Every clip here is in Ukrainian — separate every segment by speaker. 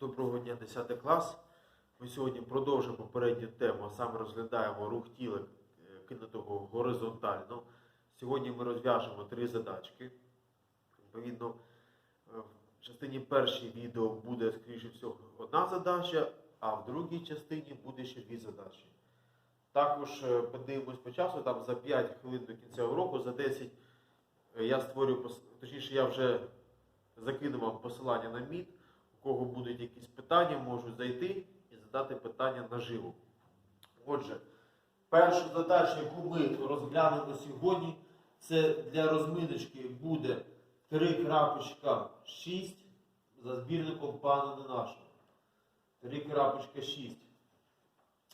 Speaker 1: Доброго дня, 10 клас. Ми сьогодні продовжимо попередню тему, а саме розглядаємо рух тіла е, кинутого горизонтально. Сьогодні ми розв'яжемо три задачки. Відповідно, е, в частині першій відео буде, скоріше всього, одна задача, а в другій частині буде ще дві задачі. Також е, подивимось по часу, там за 5 хвилин до кінця уроку, за 10 е, я створю, точніше, я вже закину вам посилання на міт. Кого будуть якісь питання, можуть зайти і задати питання наживо. Отже, першу задачу, яку ми розглянемо сьогодні, це для розминочки буде 3.6 за збірником пана Ненашого. 3.6.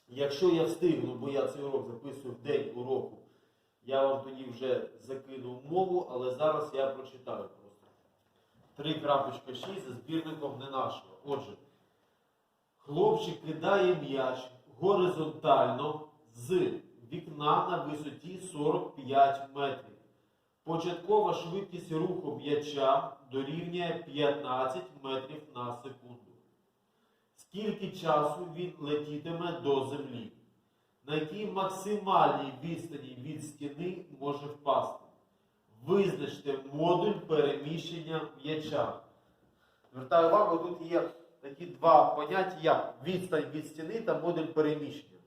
Speaker 1: Якщо я встигну, бо я цей урок записую в день уроку, я вам тоді вже закину мову, але зараз я прочитаю. 3.6 за збірником не нашого. Отже, хлопчик кидає м'яч горизонтально з вікна на висоті 45 метрів. Початкова швидкість руху м'яча дорівнює 15 метрів на секунду. Скільки часу він летітиме до землі? На якій максимальній відстані від стіни може впасти? Визначте модуль переміщення м'яча. Звертаю увагу, тут є такі два поняття, як відстань від стіни та модуль переміщення.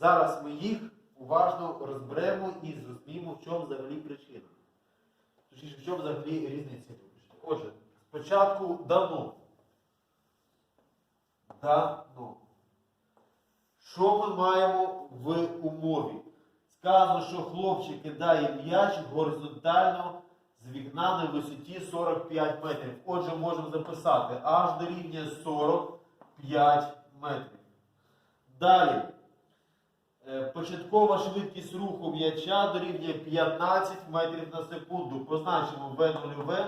Speaker 1: Зараз ми їх уважно розберемо і зрозуміємо, в чому взагалі причина. Точніше, в чому взагалі різниця. Отже, спочатку дано. Дано. Що ми маємо в умові? Сказано, що хлопчик кидає м'яч горизонтально з вікна на висоті 45 метрів. Отже, можемо записати аж дорівнює 45 метрів. Далі. Е, Початкова швидкість руху м'яча дорівнює 15 метрів на секунду. Позначимо В0В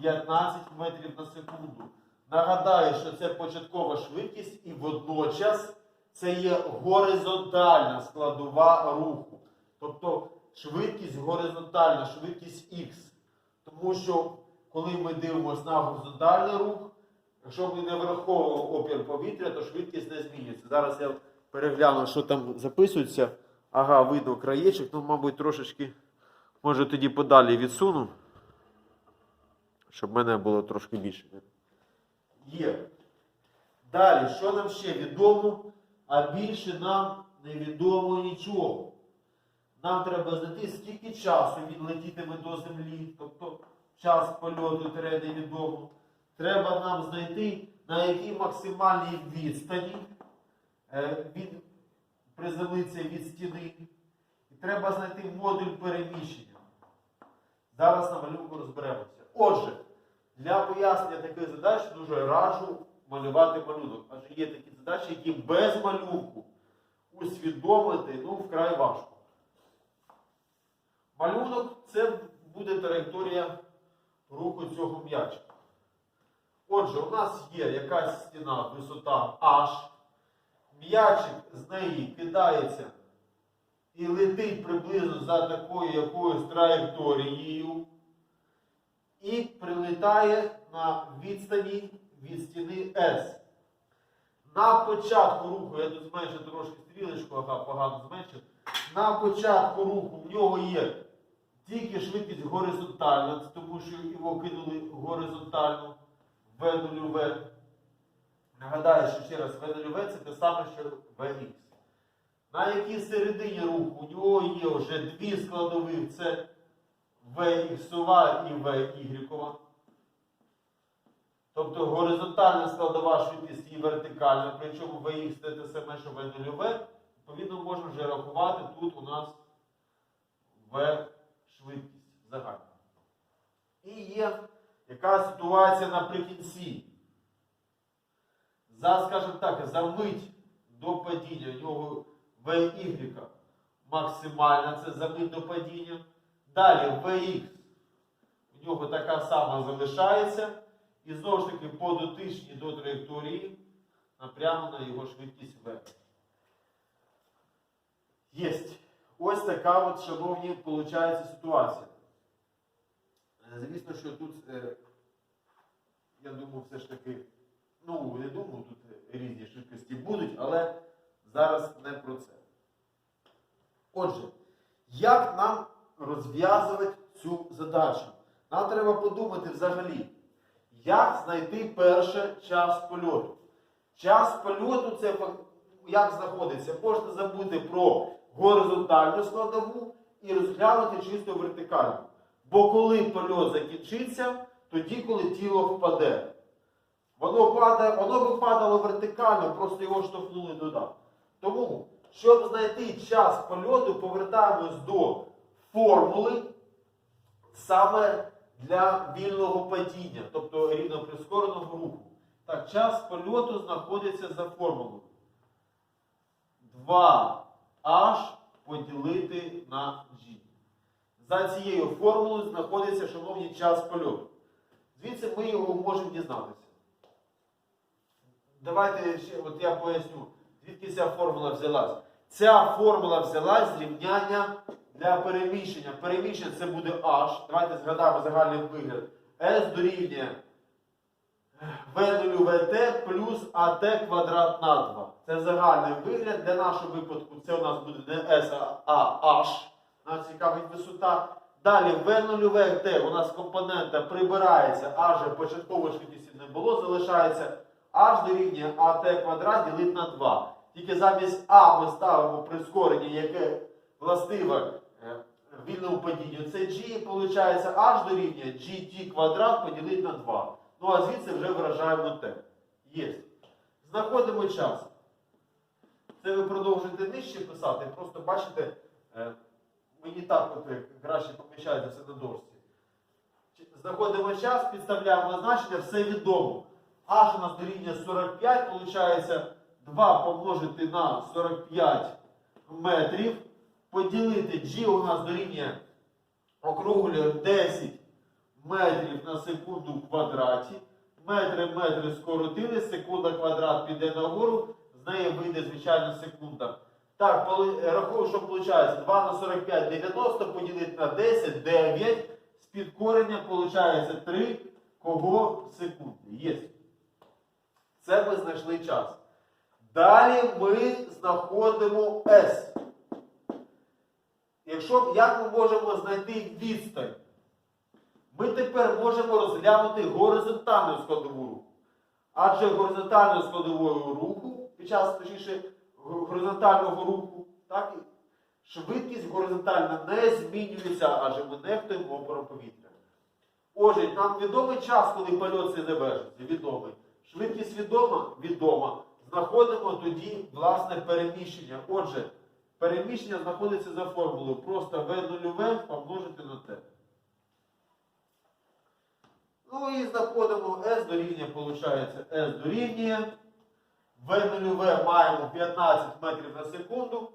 Speaker 1: 15 метрів на секунду. Нагадаю, що це початкова швидкість і водночас це є горизонтальна складова руху. Тобто швидкість горизонтальна, швидкість Х. Тому що коли ми дивимося на горизонтальний рух, якщо ми не враховуємо опір повітря, то швидкість не змінюється. Зараз я перегляну, що там записується. Ага, видно краєчок, ну, мабуть, трошечки, може тоді подалі відсуну, щоб мене було трошки більше. Є. Далі, що нам ще відомо, а більше нам невідомо нічого. Нам треба знайти, скільки часу він летітиме до землі, тобто час польоту тире невідомо. Треба нам знайти, на якій максимальній відстані е, він приземлиться від стіни. І треба знайти модуль переміщення. Зараз на малюнку розберемося. Отже, для пояснення таких задач дуже раджу малювати малюнок. Адже є такі задачі, які без малюнку усвідомити ну, вкрай важко. Малюнок це буде траєкторія руху цього м'яча. Отже, у нас є якась стіна, висота H. М'ячик з неї кидається і летить приблизно за такою якоюсь траєкторією. І прилітає на відстані від стіни S. На початку руху, я тут зменшу трошки стрілочку, ага, погано зменшив. На початку руху в нього є тільки швидкість горизонтальна, тому що його кинули горизонтально в 0 в Нагадаю, що ще раз В0В це те саме, що VX. На якій середині руху у нього є вже дві складових, це VX і VY. Тобто горизонтальна складова швидкість і вертикальна, причому VX це те саме, що V0V, відповідно можна вже рахувати тут у нас V швидкість загальна. І є яка ситуація наприкінці. За, скажімо так, за мить до падіння у нього VY максимальна, це за мить до падіння. Далі VX у нього така сама залишається. І знову ж таки по дотичній до траєкторії напрямо на його швидкість V. Єсть. Ось така от, шановні, виходить ситуація. Е, Звісно, що тут, е, я думаю, все ж таки Ну, я думаю, тут різні швидкості будуть, але зараз не про це. Отже, як нам розв'язувати цю задачу? Нам треба подумати взагалі, як знайти перше час польоту. Час польоту це як знаходиться? Можна забути про горизонтальну складову і розглянути чисто вертикальну. Бо коли польот закінчиться, тоді, коли тіло впаде. Воно падає, воно би падало вертикально, просто його штовхнули туди. Тому, щоб знайти час польоту, повертаємось до формули саме для вільного падіння, тобто рівно прискореного руху. Так, час польоту знаходиться за формулою. 2h поділити на g. За цією формулою знаходиться, шановні, час польоту. Звідси ми його можемо дізнатися. Давайте ще, от я поясню, звідки ця формула взялась. Ця формула взялась з рівняння для переміщення. Переміщення це буде h. Давайте згадаємо загальний вигляд. S дорівнює v0 vt плюс at квадрат на 2. Це загальний вигляд. Для нашого випадку це у нас буде не S, а h. Нас цікавить висота. Далі v0 vt у нас компонента прибирається, а же початкової швидкості не було, залишається h дорівнює at квадрат ділить на 2. Тільки замість а ми ставимо прискорення, яке властиве вільному падінню. Це g, виходить h дорівнює gt квадрат поділити на 2. Ну а звідси вже виражаємо t. Є. Знаходимо час. Це ви продовжуєте нижче писати, просто бачите, е, мені так от краще поміщається все на дошці. Знаходимо час, підставляємо значення, все відомо. H у нас дорівнює 45, виходить 2 помножити на 45 метрів. Поділити G у нас дорівнює округлює 10 метрів на секунду в квадраті. Метри метри скоротили, секунда квадрат піде нагору, з неї вийде звичайно секунда. Так, поли- рахую, що виходить 2 на 45 90 поділити на 10, 9. З підкорення виходить 3 кого секунди. Є. Це ми знайшли час. Далі ми знаходимо S. Якщо, як ми можемо знайти відстань? Ми тепер можемо розглянути горизонтальну складову руху. Адже горизонтальною складовою руху, під час точніше, горизонтального руху, так, швидкість горизонтальна не змінюється, адже ми нехтуємо опором повітря. Отже, нам відомий час, коли польот завершиться, відомий. Швидкість відома? Відома. Знаходимо тоді власне переміщення. Отже, переміщення знаходиться за формулою. Просто V0V помножити на T. Ну і знаходимо S дорівнює, виходить, S дорівнює. V0V маємо 15 метрів на секунду.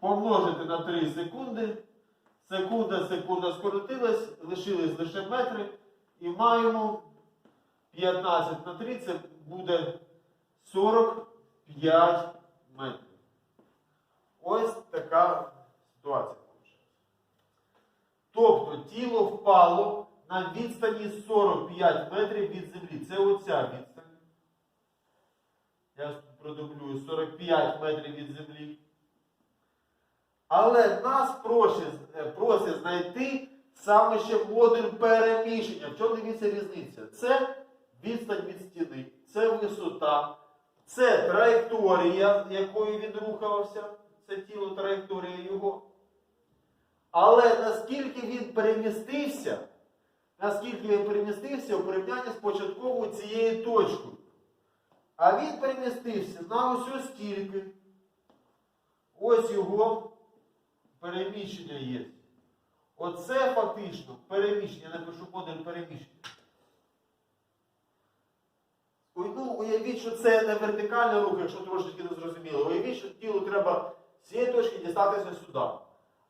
Speaker 1: Помножити на 3 секунди. Секунда, секунда скоротилась, лишились лише метри. І маємо 15 на 3, це буде 45 метрів. Ось така ситуація. Тобто тіло впало на відстані 45 метрів від землі. Це оця відстань. Я продублюю 45 метрів від землі. Але нас просять, е, просять знайти саме ще модуль переміщення. В чому дивіться різниця? Це відстань від стіни, це висота, це траєкторія, якою він рухався. Це тіло траєкторія його. Але наскільки він перемістився, наскільки він перемістився у порівнянні з початковою цією точкою. А він перемістився на ось стільки. Ось його переміщення є. Оце фактично переміщення. Я напишу модуль переміщення. Ну, уявіть, що це не вертикальний рух, якщо трошечки не зрозуміло. Уявіть, що тілу треба з цієї точки дістатися сюди.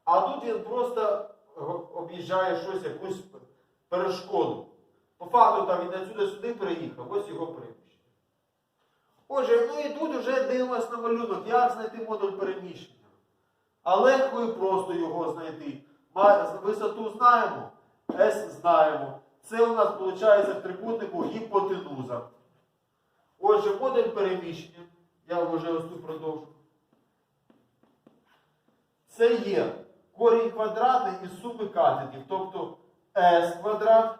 Speaker 1: А тут він просто об'їжджає щось, якусь перешкоду. По факту там він отсюди сюди переїхав, ось його переміщення. Отже, ну і тут вже дивимося на малюнок, як знайти модуль переміщення. А легко і просто його знайти. Висоту знаємо, S знаємо. Це у нас виходить в трикутнику гіпотенуза. Отже, модуль переміщення, я вже ось тут продовжу. Це є корінь квадратний із суми катетів, тобто s квадрат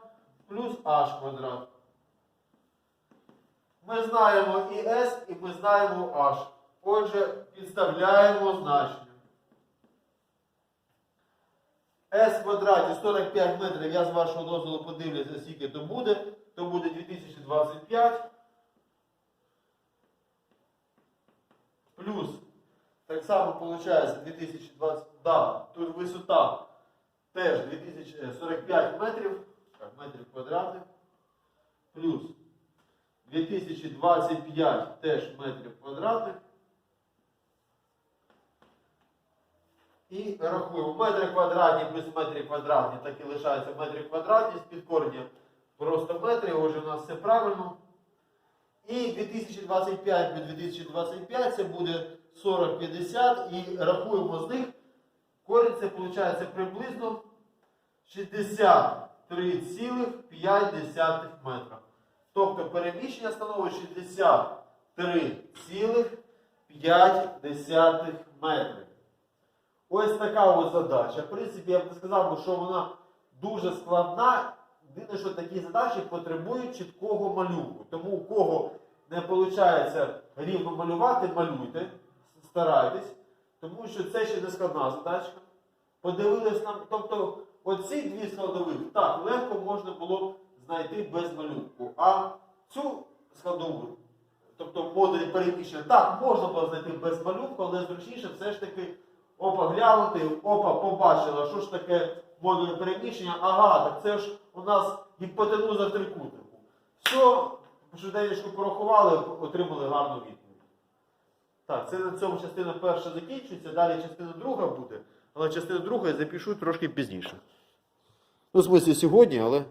Speaker 1: плюс h квадрат. Ми знаємо і s, і ми знаємо h. Отже, підставляємо значення. В квадраті 45 метрів, я з вашого дозволу подивлюся, скільки то буде. То буде 2025. Плюс, так само виходить 2020, да, тут висота теж 2045 метрів, так, метрів квадратних. Плюс 2025 теж метрів квадратних. І рахуємо метри квадратні плюс метри квадратні, так і лишається метри квадратні з підкорення просто метри, отже, у нас все правильно. І 2025 плюс 2025 це буде 40-50 і рахуємо з них. Корінь це виходить приблизно 63,5 метра. Тобто переміщення становить 63,5 метри. Ось така ось задача. В принципі, я б не сказав, що вона дуже складна. Єдине, що такі задачі потребують чіткого малюнку. Тому у кого не виходить рівно малювати, малюйте, старайтесь, тому що це ще не складна задачка. Подивились нам, тобто оці дві складових так легко можна було знайти без малюнку. А цю складову, тобто модулі переміщення, так, можна було знайти без малюнку, але зручніше все ж таки опа глянути, опа побачила, що ж таке модуль переміщення. Ага, так це ж у нас гіпотенуза трикутнику. Все, швиденько порахували, отримали гарну відповідь. Так, це на цьому частина перша закінчується, далі частина друга буде, але частину друга я запишу трошки пізніше. Ну, в смислі сьогодні, але